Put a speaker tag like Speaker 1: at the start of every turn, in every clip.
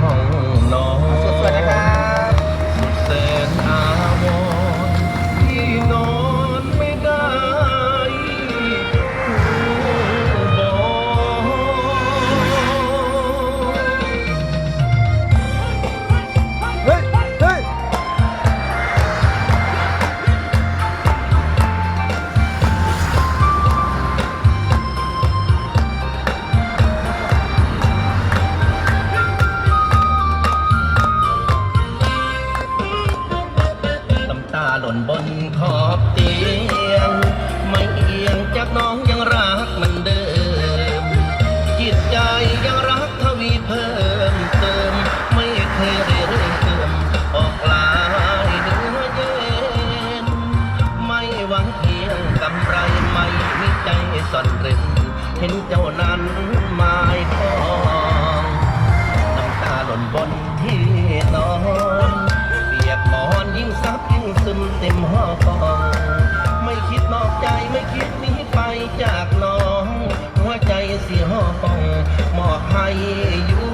Speaker 1: ห้องนอน
Speaker 2: นบ
Speaker 1: นขอบเตียง ไม่เอียงจากน้องยังรักมันเดิม จิตใจยังรักทวีเพิ่มเติม ไม่เคยเรื่อยเติมออกลายเนื้อเย็น ไม่หวังเพียงกำไรไม่มีใจซ่อนเร้นเห็นเจ้านั้นหมายปองน้ำตาหล่นบนที่น มอบให้อยู่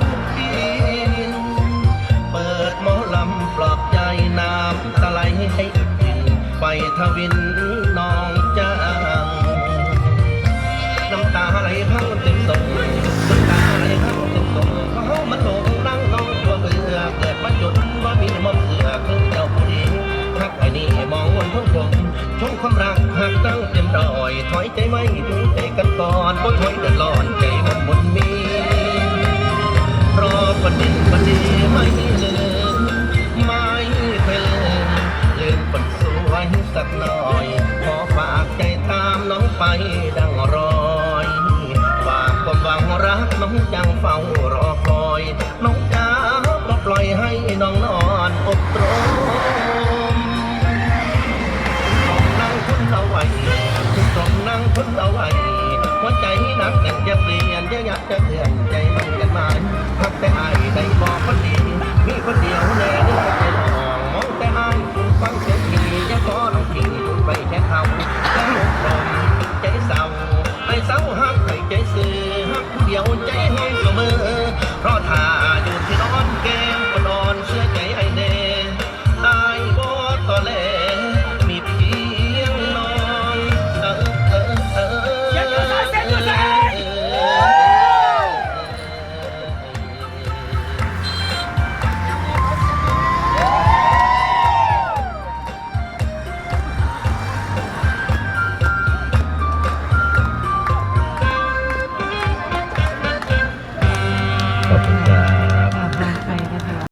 Speaker 1: มองวนทุ่งกลมชมความรักหากตั้งเต็มรอย ถอยใจไม่ดูใจกันก่อนบ่ถอยเดือดร้อนใจหมดหมดมีรอคนดีคนดีไม่ลืมไม่เคยลืมลืมคนสวยสักหน่อย ขอฝากใจตามน้องไปดั หัวใจนักแต่จะเปลี่ยนจะอยากจะเปลี่ยนใจมันกันมาพักแต่อายได้บอกคนดี มีคนเดียวแน่เนื้อใจลองมองแต่อายคุณฟังเสียงทียังขอลองทีไปแค่เขาใจหกลมใจเศร้าไอ้เศร้าหักไอ้ใจเสื่อหักผู้เดียวใจห้เสมอ